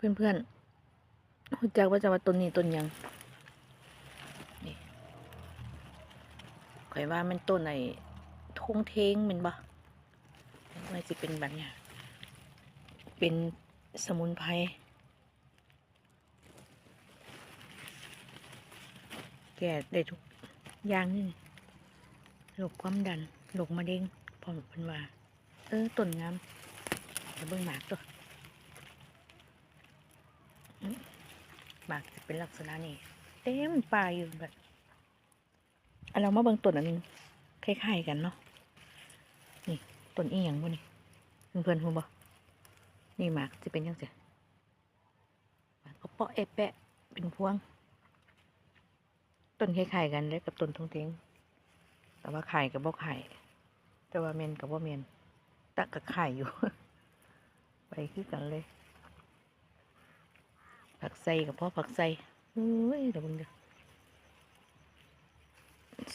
เพื่อนเพื่อนๆรู้จักว่าจะว่าต้นนี้ต้นยังนี่ข่อยว่ามันต้นไอ้ทงเทงมันบ่มันจะเป็นแบบเนี้ยเป็นสมุนไพรแก้ได้ทุกอย่างนี่โรคความดันโรคมะเร็งพอเป็นว่า เออต้นงามเดี๋ยวเบิ่งหมากตัว หมากจะเป็นลักษณะนี้ เต็มป่าอยู่แบบเอาเรามาเบิ่งต้นอันนึงคล้ายๆกันเนาะนี่ต้นอีหยังบ่นี่เพื่อนๆฮู้บ่นี่หมากจะเป็นยังไงหมากก็เปาะเอแปะเป็นพวงต้นคล้ายๆกันเลยกับต้นทงเทงแต่ว่าไข่กับบ่ไข่แต่ว่าเมนกับบ่เมนตะกับไข่อยู่ ไปคือกันเลย ผักใส่กับพ่อผักใส่เฮ้ยเดี๋ยวมึงเดี๋ยว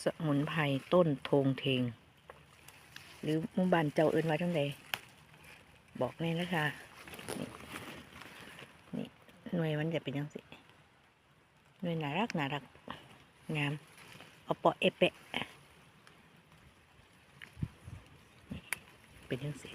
สมุนไพรต้นทงเทง หรือมู่บ้านเจ้าเอินไว้ทั้งใดบอกแน่นะคะนี่นี่หน่วยมันจะเป็นยังสิหน่วยน่ารักน่ารักงามเอาปาะเอเปะเป็นยังสิ